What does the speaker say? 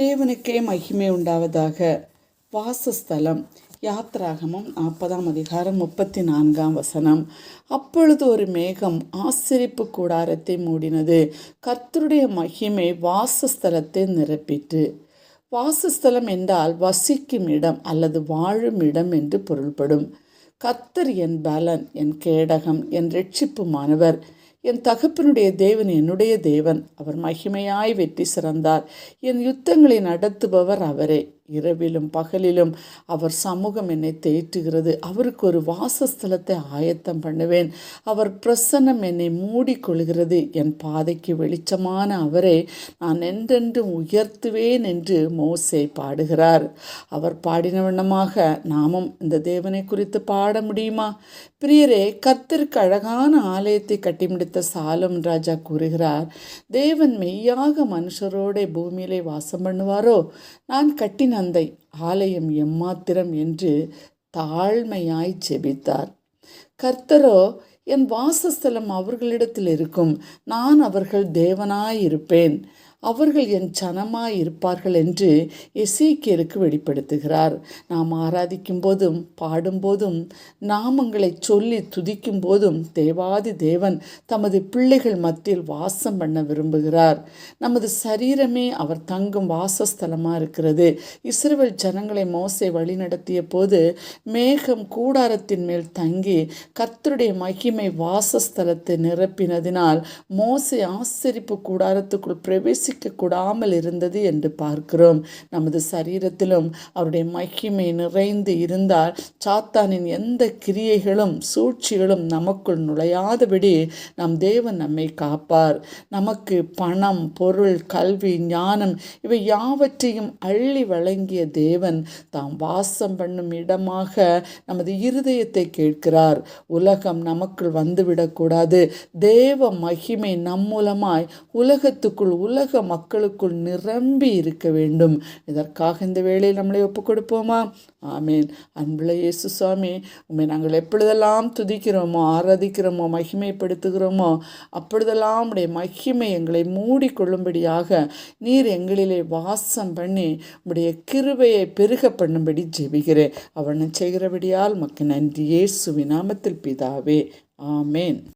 தேவனுக்கே மகிமை உண்டாவதாக வாசஸ்தலம் யாத்ராகமம் நாற்பதாம் அதிகாரம் முப்பத்தி நான்காம் வசனம். அப்பொழுது ஒரு மேகம் ஆசிரிப்பு கூடாரத்தை மூடினது. கர்த்தருடைய மகிமை வாசஸ்தலத்தை நிரப்பிற்று. வாசஸ்தலம் என்றால் வசிக்கும் இடம் அல்லது வாழும் இடம் என்று பொருள்படும். கர்த்தர் என் பலன் என் கேடகம் என் ரட்சிப்புமானவர் என் தகப்பனுடைய தேவன் என்னுடைய தேவன். அவர் மகிமையாய் வெற்றி சிறந்தார். என் யுத்தங்களை நடத்துபவர் அவரே. இரவிலும் பகலிலும் அவர் சமூகம் என்னை தேற்றுகிறது. அவருக்கு ஒரு வாசஸ்தலத்தை ஆயத்தம் பண்ணுவேன். அவர் பிரசன்னம் என்னை மூடிக்கொள்கிறது. என் பாதைக்கு வெளிச்சமான அவரை நான் என்றென்றும் உயர்த்துவேன் என்று மோசே பாடுகிறார். அவர் பாடின வண்ணமாக நாமும் இந்த தேவனை குறித்து பாட முடியுமா? பிரியரே கர்த்தருக்கு அழகான ஆலயத்தை கட்டி முடித்த சாலம் ராஜா கூறுகிறார் தேவன் மெய்யாக மனுஷரோட பூமியிலே வாசம் பண்ணுவாரோ? நான் கட்டின அந்த ஆலயம் எம்மாத்திரம் என்று தாழ்மையாய் செபித்தார். கர்த்தரோ என் வாசஸ்தலம் அவர்களிடத்தில் இருக்கும். நான் அவர்கள் தேவனாயிருப்பேன். அவர்கள் என் சனமாய் இருப்பார்கள் என்று எசேக்கியருக்கு வெளிப்படுத்துகிறார். நாம் ஆராதிக்கும் போதும் பாடும்போதும் நாமங்களை சொல்லி துதிக்கும் போதும் தேவாதி தேவன் தமது பிள்ளைகள் மத்தியில் வாசம் பண்ண விரும்புகிறார். நமது சரீரமே அவர் தங்கும் வாசஸ்தலமாக இருக்கிறது. இஸ்ரேல் ஜனங்களை மோசை வழி நடத்திய போது மேகம் கூடாரத்தின் மேல் தங்கி கர்த்தருடைய மகிமை வாசஸ்தலத்தை நிரப்பினதினால் மோசை ஆசரிப்பு கூடாரத்துக்குள் பிரவேசி கூடாமல் இருந்தது என்று பார்க்கிறோம். நமது சரீரத்திலும் அவருடைய மகிமை நிறைந்து இருந்தால் சாத்தானின் எந்த கிரியைகளும் சூழ்ச்சிகளும் நமக்குள் நுழையாதபடி நம் தேவன் நம்மை காப்பார். நமக்கு பணம் பொருள் கல்வி ஞானம் இவை யாவற்றையும் அள்ளி வழங்கிய தேவன் தாம் வாசம் பண்ணும் இடமாக நமது இருதயத்தை கேட்கிறார். உலகம் நமக்குள் வந்துவிடக்கூடாது. தேவ மகிமை நம் மூலமாய் உலகத்துக்குள் உலக மக்களுக்குள் நிரம்பி இருக்க வேண்டும். இதற்காக இந்த வேளையில் நம்மளை ஒப்புக் கொடுப்போமா? ஆமேன். அன்புள்ள இயேசு சுவாமி உண்மை நாங்கள் எப்பொழுதெல்லாம் துதிக்கிறோமோ ஆராதிக்கிறோமோ மகிமைப்படுத்துகிறோமோ அப்பொழுதெல்லாம் உடைய மகிமை எங்களை மூடிக்கொள்ளும்படியாக நீர் எங்களிலே வாசம் பண்ணி உடைய கிருபையை பெருக பண்ணும்படி ஜெபிக்கிறேன். அவனை செய்கிறபடியால் மக்கு நன்றி. இயேசுவின் நாமத்தில் பிதாவே. ஆமேன்.